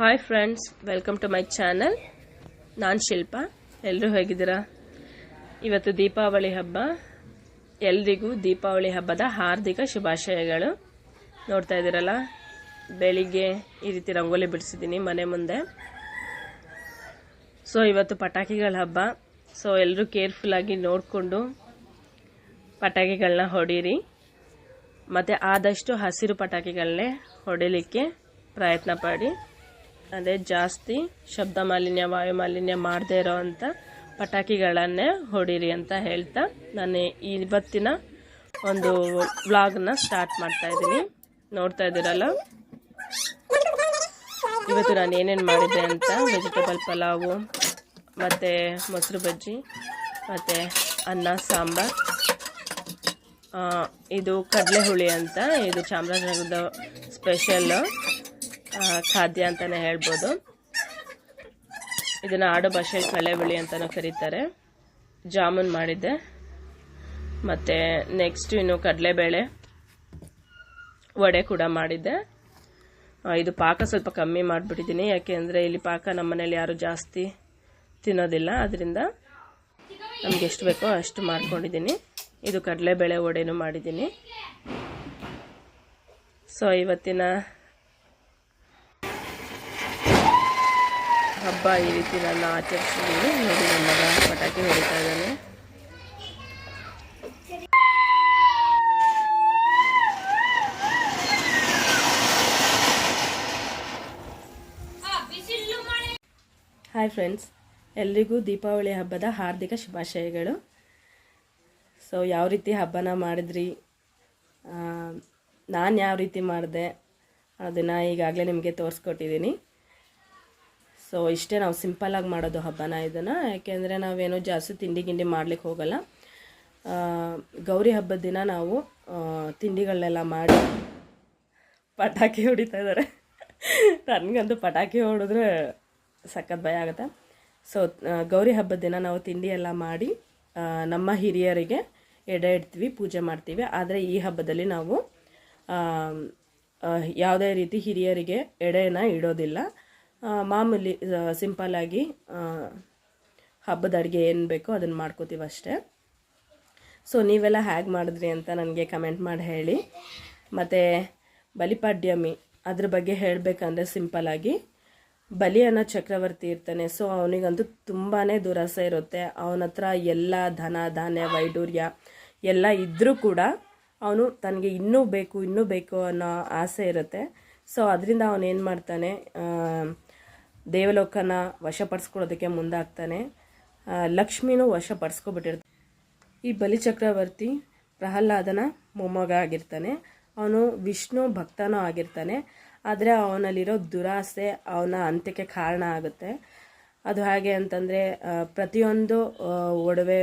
Hi friends welcome to my channel ನಾನು ಶಿಲ್ಪ. ಎಲ್ಲರೂ ಹೇಗಿದ್ದೀರಾ? ಇವತ್ತು ದೀಪಾವಳಿ ಹಬ್ಬ. ಎಲ್ರಿಗೂ ದೀಪಾವಳಿ ಹಬ್ಬದ ಹಾರ್ದಿಕ ಶುಭಾಶಯಗಳು. ನೋಡ್ತಾ ಇದ್ದೀರಲ್ಲ? ಬೆಳಿಗ್ಗೆ ಈ ರೀತಿ ರಂಗೋಲಿ ಬಿಡಿಸಿದ್ದೀನಿ ಮನೆ ಮುಂದೆ. ಸೊ ಇವತ್ತು ಪಟಾಕಿಗಳ ಹಬ್ಬ. ಸೊ ಎಲ್ಲರೂ ಕೇರ್ಫುಲ್ಲಾಗಿ ನೋಡಿಕೊಂಡು ಪಟಾಕಿಗಳನ್ನ ಹೊಡೀರಿ. ಮತ್ತು ಆದಷ್ಟು ಹಸಿರು ಪಟಾಕಿಗಳನ್ನೇ ಹೊಡಿಲಿಕ್ಕೆ ಪ್ರಯತ್ನ ಪಡಿ. ಅದೇ ಜಾಸ್ತಿ ಶಬ್ದ ಮಾಲಿನ್ಯ, ವಾಯು ಮಾಲಿನ್ಯ ಮಾಡದೇ ಇರೋವಂಥ ಪಟಾಕಿಗಳನ್ನೇ ಹೊಡೀರಿ ಅಂತ ಹೇಳ್ತಾ ನಾನು ಇವತ್ತಿನ ಒಂದು ವ್ಲಾಗ್ನ ಸ್ಟಾರ್ಟ್ ಮಾಡ್ತಾ ಇದ್ದೀನಿ. ನೋಡ್ತಾ ಇದ್ದೀರಲ್ಲ? ಇವತ್ತು ನಾನು ಏನೇನು ಮಾಡಿದ್ದೆ ಅಂತ? ವೆಜಿಟೇಬಲ್ ಪಲಾವು, ಮತ್ತು ಮೊಸರು ಬಜ್ಜಿ, ಮತ್ತು ಅನ್ನ, ಸಾಂಬಾರ್. ಇದು ಕಡಲೆ ಹುಳಿ ಅಂತ, ಇದು ಚಾಮರಾಜನಗರದ ಸ್ಪೆಷಲ್ ಖಾದ್ಯ ಅಂತಲೇ ಹೇಳ್ಬೋದು. ಇದನ್ನು ಆಡು ಭಾಷೆಯಲ್ಲಿ ಕಳೆ ಅಂತಾನೂ ಅಂತಲೂ ಕರೀತಾರೆ. ಜಾಮೂನ್ ಮಾಡಿದ್ದೆ. ಮತ್ತು ನೆಕ್ಸ್ಟ್ ಇನ್ನು ಕಡಲೆಬೇಳೆ ವಡೆ ಕೂಡ ಮಾಡಿದ್ದೆ. ಇದು ಪಾಕ ಸ್ವಲ್ಪ ಕಮ್ಮಿ ಮಾಡಿಬಿಟ್ಟಿದ್ದೀನಿ. ಯಾಕೆಂದರೆ ಇಲ್ಲಿ ಪಾಕ ನಮ್ಮ ಮನೇಲಿ ಯಾರು ಜಾಸ್ತಿ ತಿನ್ನೋದಿಲ್ಲ. ಅದರಿಂದ ನಮ್ಗೆ ಎಷ್ಟು ಬೇಕೋ ಅಷ್ಟು ಮಾಡ್ಕೊಂಡಿದ್ದೀನಿ. ಇದು ಕಡಲೆಬೇಳೆ ವಡೆನೂ ಮಾಡಿದ್ದೀನಿ. ಸೊ ಇವತ್ತಿನ ಹಬ್ಬ ಈ ರೀತಿ ನಾನು ಆಚರಿಸಿದ್ದೀನಿ ನೋಡಿ ನನ್ನ ಮಗ ಪಟಾಕಿ ಹೊಡಿತಾ ಇದ್ದಾನೆ. ಹಾಯ್ ಫ್ರೆಂಡ್ಸ್ ಎಲ್ರಿಗೂ ದೀಪಾವಳಿ ಹಬ್ಬದ ಹಾರ್ದಿಕ ಶುಭಾಶಯಗಳು. ಸೊ ಯಾವ ರೀತಿ ಹಬ್ಬನ ಮಾಡಿದ್ರಿ? ನಾನು ಯಾವ ರೀತಿ ಮಾಡಿದೆ ಅದನ್ನು ಈಗಾಗಲೇ ನಿಮಗೆ ತೋರಿಸ್ಕೊಟ್ಟಿದ್ದೀನಿ. ಸೊ ಇಷ್ಟೇ ನಾವು ಸಿಂಪಲ್ಲಾಗಿ ಮಾಡೋದು ಹಬ್ಬನ ಇದನ್ನು. ಯಾಕೆಂದರೆ ನಾವೇನು ಜಾಸ್ತಿ ತಿಂಡಿ ಗಿಂಡಿ ಮಾಡ್ಲಿಕ್ಕೆ ಹೋಗಲ್ಲ. ಗೌರಿ ಹಬ್ಬದ ದಿನ ನಾವು ತಿಂಡಿಗಳನ್ನೆಲ್ಲ ಮಾಡಿ ಪಟಾಕಿ ಹೊಡಿತಾ ಇದ್ದಾರೆ. ನನಗಂತೂ ಪಟಾಕಿ ಹೊಡೆದ್ರೆ ಸಖತ್ ಭಯ ಆಗುತ್ತೆ. ಸೊ ಗೌರಿ ಹಬ್ಬದ ದಿನ ನಾವು ತಿಂಡಿ ಎಲ್ಲ ಮಾಡಿ ನಮ್ಮ ಹಿರಿಯರಿಗೆ ಎಡೆ ಇಡ್ತೀವಿ, ಪೂಜೆ ಮಾಡ್ತೀವಿ. ಆದರೆ ಈ ಹಬ್ಬದಲ್ಲಿ ನಾವು ಯಾವುದೇ ರೀತಿ ಹಿರಿಯರಿಗೆ ಎಡೆಯನ್ನು ಇಡೋದಿಲ್ಲ. ಮಾಮೂಲಿ ಸಿಂಪಲ್ಲಾಗಿ ಹಬ್ಬದ ಅಡುಗೆ ಏನು ಬೇಕೋ ಅದನ್ನು ಮಾಡ್ಕೋತೀವಿ ಅಷ್ಟೇ. ಸೊ ನೀವೆಲ್ಲ ಹೇಗೆ ಮಾಡಿದ್ರಿ ಅಂತ ನನಗೆ ಕಮೆಂಟ್ ಮಾಡಿ ಹೇಳಿ. ಮತ್ತು ಬಲಿಪಾಡ್ಯಮಿ, ಅದ್ರ ಬಗ್ಗೆ ಹೇಳಬೇಕಂದ್ರೆ ಸಿಂಪಲ್ಲಾಗಿ ಬಲಿ ಅನ್ನೋ ಚಕ್ರವರ್ತಿ ಇರ್ತಾನೆ. ಸೊ ಅವನಿಗಂತೂ ತುಂಬಾ ದುರಾಸೆ ಇರುತ್ತೆ. ಅವನ ಹತ್ರ ಎಲ್ಲ ಧನ, ಧಾನ್ಯ, ವೈಡೂರ್ಯ ಎಲ್ಲ ಇದ್ದರೂ ಕೂಡ ಅವನು ತನಗೆ ಇನ್ನೂ ಬೇಕು ಇನ್ನೂ ಬೇಕು ಅನ್ನೋ ಆಸೆ ಇರುತ್ತೆ. ಸೊ ಅದರಿಂದ ಅವನು ಏನು ಮಾಡ್ತಾನೆ ದೇವಲೋಕನ ವಶಪಡಿಸ್ಕೊಳ್ಳೋದಕ್ಕೆ ಮುಂದಾಗ್ತಾನೆ. ಲಕ್ಷ್ಮಿನೂ ವಶಪಡಿಸ್ಕೊಬಿಟ್ಟಿರ್ತಾನೆ. ಈ ಬಲಿಚಕ್ರವರ್ತಿ ಪ್ರಹ್ಲಾದನ ಮೊಮ್ಮಗ ಆಗಿರ್ತಾನೆ. ಅವನು ವಿಷ್ಣು ಭಕ್ತನೂ ಆಗಿರ್ತಾನೆ. ಆದರೆ ಅವನಲ್ಲಿರೋ ದುರಾಸೆ ಅವನ ಅಂತ್ಯಕ್ಕೆ ಕಾರಣ ಆಗುತ್ತೆ. ಅದು ಹೇಗೆ ಅಂತಂದರೆ ಪ್ರತಿಯೊಂದು ಒಡವೆ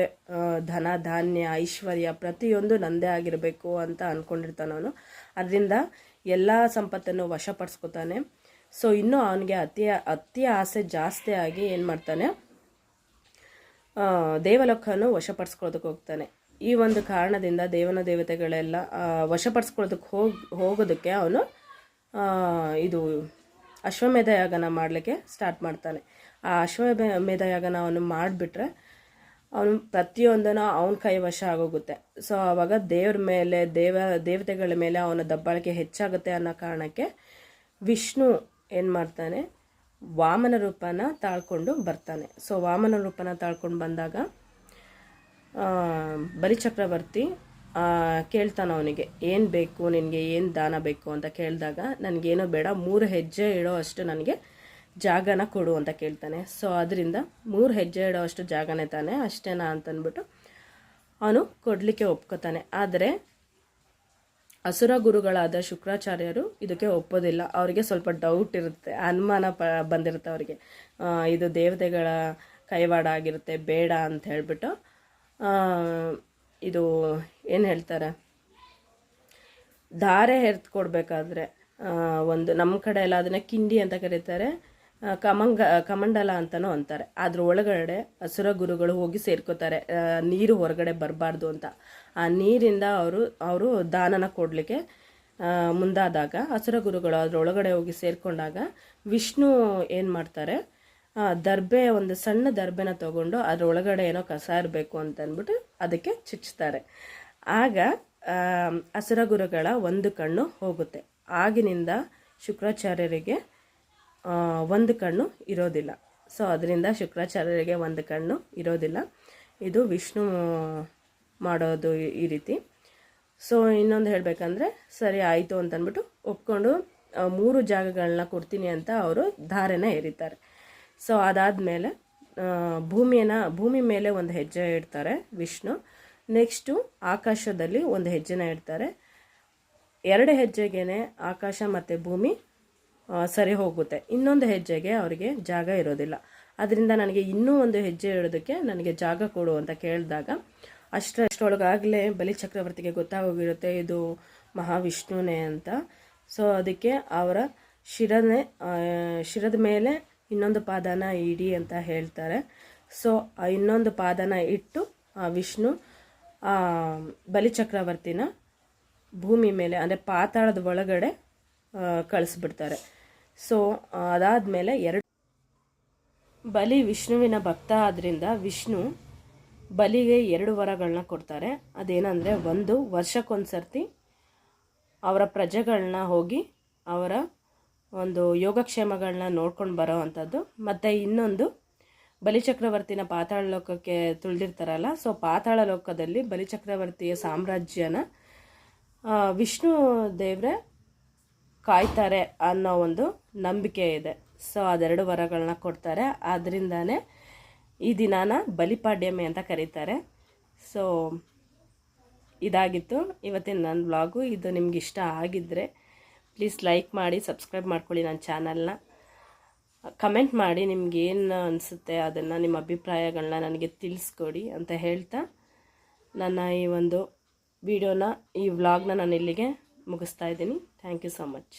ಧನ, ಧಾನ್ಯ, ಐಶ್ವರ್ಯ ಪ್ರತಿಯೊಂದು ನಂದೇ ಆಗಿರಬೇಕು ಅಂತ ಅಂದ್ಕೊಂಡಿರ್ತಾನೆ ಅವನು. ಅದರಿಂದ ಎಲ್ಲ ಸಂಪತ್ತನ್ನು ವಶಪಡಿಸ್ಕೊತಾನೆ. ಸೊ ಇನ್ನೂ ಅವನಿಗೆ ಅತಿ ಅತಿ ಆಸೆ ಜಾಸ್ತಿ ಆಗಿ ಏನು ಮಾಡ್ತಾನೆ? ದೇವಲೋಕವನ್ನು ವಶಪಡಿಸ್ಕೊಳ್ಳೋದಕ್ಕೆ ಹೋಗ್ತಾನೆ. ಈ ಒಂದು ಕಾರಣದಿಂದ ದೇವನ ದೇವತೆಗಳೆಲ್ಲ ವಶಪಡಿಸ್ಕೊಳ್ಳೋದಕ್ಕೆ ಹೋಗಿ, ಹೋಗೋದಕ್ಕೆ ಅವನು ಇದು ಅಶ್ವಮೇಧ ಯಾಗನ ಮಾಡಲಿಕ್ಕೆ ಸ್ಟಾರ್ಟ್ ಮಾಡ್ತಾನೆ. ಆ ಅಶ್ವಮೇಧ ಯಾಗನ ಅವನು ಮಾಡಿಬಿಟ್ರೆ ಅವನು ಪ್ರತಿಯೊಂದನ್ನು ಅವನ ಕೈ ವಶ ಆಗೋಗುತ್ತೆ. ಸೊ ಆವಾಗ ದೇವ್ರ ಮೇಲೆ, ದೇವ, ದೇವತೆಗಳ ಮೇಲೆ ಅವನ ದಬ್ಬಾಳಿಕೆ ಹೆಚ್ಚಾಗುತ್ತೆ ಅನ್ನೋ ಕಾರಣಕ್ಕೆ ವಿಷ್ಣು ಏನು ಮಾಡ್ತಾನೆ? ವಾಮನ ರೂಪನ ತಾಳ್ಕೊಂಡು ಬರ್ತಾನೆ. ಸೊ ವಾಮನ ರೂಪನ ತಾಳ್ಕೊಂಡು ಬಂದಾಗ ಬಲಿಚಕ್ರವರ್ತಿ ಕೇಳ್ತಾನೆ ಅವನಿಗೆ, ಏನು ಬೇಕು? ನಿನಗೆ ಏನು ದಾನ ಬೇಕು? ಅಂತ ಕೇಳಿದಾಗ, ನನಗೇನೋ ಬೇಡ, ಮೂರು ಹೆಜ್ಜೆ ಇಡೋ ಅಷ್ಟು ನನಗೆ ಜಾಗನ ಕೊಡು ಅಂತ ಕೇಳ್ತಾನೆ. ಸೊ ಅದರಿಂದ ಮೂರು ಹೆಜ್ಜೆ ಇಡೋ ಅಷ್ಟು ಜಾಗನೇ ತಾನೆ ಅಷ್ಟೇನಾ ಅಂತಂದ್ಬಿಟ್ಟು ಅವನು ಕೊಡಲಿಕ್ಕೆ ಒಪ್ಕೋತಾನೆ. ಆದರೆ ಅಸುರ ಗುರುಗಳಾದ ಶುಕ್ರಾಚಾರ್ಯರು ಇದಕ್ಕೆ ಒಪ್ಪೋದಿಲ್ಲ. ಅವರಿಗೆ ಸ್ವಲ್ಪ ಡೌಟ್ ಇರುತ್ತೆ, ಅನುಮಾನ ಪ, ಬಂದಿರುತ್ತೆ ಅವರಿಗೆ. ಇದು ದೇವತೆಗಳ ಕೈವಾಡ ಆಗಿರುತ್ತೆ, ಬೇಡ ಅಂತ ಹೇಳಿಬಿಟ್ಟು ಇದು ಏನು ಹೇಳ್ತಾರೆ? ಧಾರೆ ಹೆರ್ತ್ ಕೊಡಬೇಕಾದ್ರೆ ಒಂದು ನಮ್ಮ ಕಡೆ ಎಲ್ಲ ಅದನ್ನ ಕಿಂಡಿ ಅಂತ ಕರೀತಾರೆ. ಕಮಂಗ ಕಮಂಡಲ ಅಂತಲೂ ಅಂತಾರೆ. ಅದ್ರ ಒಳಗಡೆ ಹಸುರ ಗುರುಗಳು ಹೋಗಿ ಸೇರ್ಕೋತಾರೆ. ನೀರು ಹೊರಗಡೆ ಬರಬಾರ್ದು ಅಂತ. ಆ ನೀರಿಂದ ಅವರು ಅವರು ದಾನನ ಕೊಡಲಿಕ್ಕೆ ಮುಂದಾದಾಗ ಅಸುರ ಗುರುಗಳು ಅದರೊಳಗಡೆ ಹೋಗಿ ಸೇರಿಕೊಂಡಾಗ ವಿಷ್ಣು ಏನು ಮಾಡ್ತಾರೆ? ದರ್ಬೆ, ಒಂದು ಸಣ್ಣ ದರ್ಬೆನ ತಗೊಂಡು ಅದರೊಳಗಡೆ ಏನೋ ಕಸ ಇರಬೇಕು ಅಂತ ಅಂದ್ಬಿಟ್ಟು ಅದಕ್ಕೆ ಚುಚ್ಚುತ್ತಾರೆ ಆಗ ಹಸುರ ಅಸುರ ಗುರುಗಳ ಒಂದು ಕಣ್ಣು ಹೋಗುತ್ತೆ. ಆಗಿನಿಂದ ಶುಕ್ರಾಚಾರ್ಯರಿಗೆ ಒಂದು ಕಣ್ಣು ಇರೋದಿಲ್ಲ. ಸೊ ಅದರಿಂದ ಶುಕ್ರಾಚಾರ್ಯರಿಗೆ ಒಂದು ಕಣ್ಣು ಇರೋದಿಲ್ಲ. ಇದು ವಿಷ್ಣು ಮಾಡೋದು ಈ- ರೀತಿ. ಸೊ ಇನ್ನೊಂದು ಹೇಳಬೇಕಂದ್ರೆ, ಸರಿ ಆಯಿತು ಅಂತಂದ್ಬಿಟ್ಟು ಒಪ್ಕೊಂಡು ಮೂರು ಜಾಗಗಳನ್ನ ಕೊಡ್ತೀನಿ ಅಂತ ಅವರು ಧಾರೆನ ಎರಿತಾರೆ ಸೊ ಅದಾದಮೇಲೆ ಭೂಮಿಯನ್ನ, ಭೂಮಿ ಮೇಲೆ ಒಂದು ಹೆಜ್ಜೆ ಇಡ್ತಾರೆ ವಿಷ್ಣು. ನೆಕ್ಸ್ಟು ಆಕಾಶದಲ್ಲಿ ಒಂದು ಹೆಜ್ಜೆನ ಇಡ್ತಾರೆ. ಎರಡು ಹೆಜ್ಜೆಗೇನೆ ಆಕಾಶ ಮತ್ತು ಭೂಮಿ ಸರಿ ಹೋಗುತ್ತೆ. ಇನ್ನೊಂದು ಹೆಜ್ಜೆಗೆ ಅವರಿಗೆ ಜಾಗ ಇರೋದಿಲ್ಲ. ಅದರಿಂದ ನನಗೆ ಇನ್ನೂ ಒಂದು ಹೆಜ್ಜೆ ಇಡೋದಕ್ಕೆ ನನಗೆ ಜಾಗ ಕೊಡು ಅಂತ ಕೇಳಿದಾಗ, ಅಷ್ಟರ ಅಷ್ಟರೊಳಗಾಗಲೇ ಬಲಿ ಚಕ್ರವರ್ತಿಗೆ ಗೊತ್ತಾಗೋಗಿರುತ್ತೆ, ಇದು ಮಹಾವಿಷ್ಣುನೇ ಅಂತ. ಸೊ ಅದಕ್ಕೆ ಅವರ ಶಿರನೇ ಶಿರದ ಮೇಲೆ ಇನ್ನೊಂದು ಪಾದನ ಇಡಿ ಅಂತ ಹೇಳ್ತಾರೆ. ಸೊ ಇನ್ನೊಂದು ಪಾದನ ಇಟ್ಟು ಆ ವಿಷ್ಣು ಬಲಿಚಕ್ರವರ್ತಿನ ಭೂಮಿ ಮೇಲೆ, ಅಂದರೆ ಪಾತಾಳದ ಒಳಗಡೆ ಕಳಿಸ್ಬಿಡ್ತಾರೆ. ಸೊ, ಅದಾದಮೇಲೆ ಎರಡು ಬಲಿ ವಿಷ್ಣುವಿನ ಭಕ್ತ ಆದ್ದರಿಂದ ವಿಷ್ಣು ಬಲಿಗೆ ಎರಡು ವರಗಳನ್ನ ಕೊಡ್ತಾರೆ. ಅದೇನಂದರೆ ಒಂದು ವರ್ಷಕ್ಕೊಂದು ಸರ್ತಿ ಅವರ ಪ್ರಜೆಗಳನ್ನ ಹೋಗಿ ಅವರ ಒಂದು ಯೋಗಕ್ಷೇಮಗಳನ್ನ ನೋಡ್ಕೊಂಡು ಬರೋ ಅಂಥದ್ದು. ಮತ್ತು ಇನ್ನೊಂದು ಬಲಿಚಕ್ರವರ್ತಿನ ಪಾತಾಳ ಲೋಕಕ್ಕೆ ತುಳಿದಿರ್ತಾರಲ್ಲ, ಸೊ ಪಾತಾಳ ಲೋಕದಲ್ಲಿ ಬಲಿಚಕ್ರವರ್ತಿಯ ಸಾಮ್ರಾಜ್ಯನ ವಿಷ್ಣು ದೇವ್ರೆ ಕಾಯ್ತಾರೆ ಅನ್ನೋ ಒಂದು ನಂಬಿಕೆ ಇದೆ. ಸೊ ಅದೆರಡು ವರಗಳನ್ನ ಕೊಡ್ತಾರೆ. ಆದ್ದರಿಂದಾನೇ ಈ ದಿನಾನ ಬಲಿಪಾಡ್ಯಮಿ ಅಂತ ಕರೀತಾರೆ. ಸೊ ಇದಾಗಿತ್ತು. ಇವತ್ತಿನ ನನ್ನ ವ್ಲಾಗು ಇದು ನಿಮ್ಗೆ ಇಷ್ಟ ಆಗಿದ್ದರೆ ಪ್ಲೀಸ್ ಲೈಕ್ ಮಾಡಿ, ಸಬ್ಸ್ಕ್ರೈಬ್ ಮಾಡ್ಕೊಳ್ಳಿ ನನ್ನ ಚಾನಲ್ನ. ಕಮೆಂಟ್ ಮಾಡಿ ನಿಮ್ಗೆ ಏನು ಅನಿಸುತ್ತೆ ಅದನ್ನು, ನಿಮ್ಮ ಅಭಿಪ್ರಾಯಗಳನ್ನ ನನಗೆ ತಿಳಿಸ್ಕೊಡಿ ಅಂತ ಹೇಳ್ತಾ ನನ್ನ ಈ ಒಂದು ವಿಡಿಯೋನ, ಈ ವ್ಲಾಗ್ನ ನಾನು ಇಲ್ಲಿಗೆ ಮುಗಿಸ್ತಾ ಇದ್ದೀನಿ. Thank you so much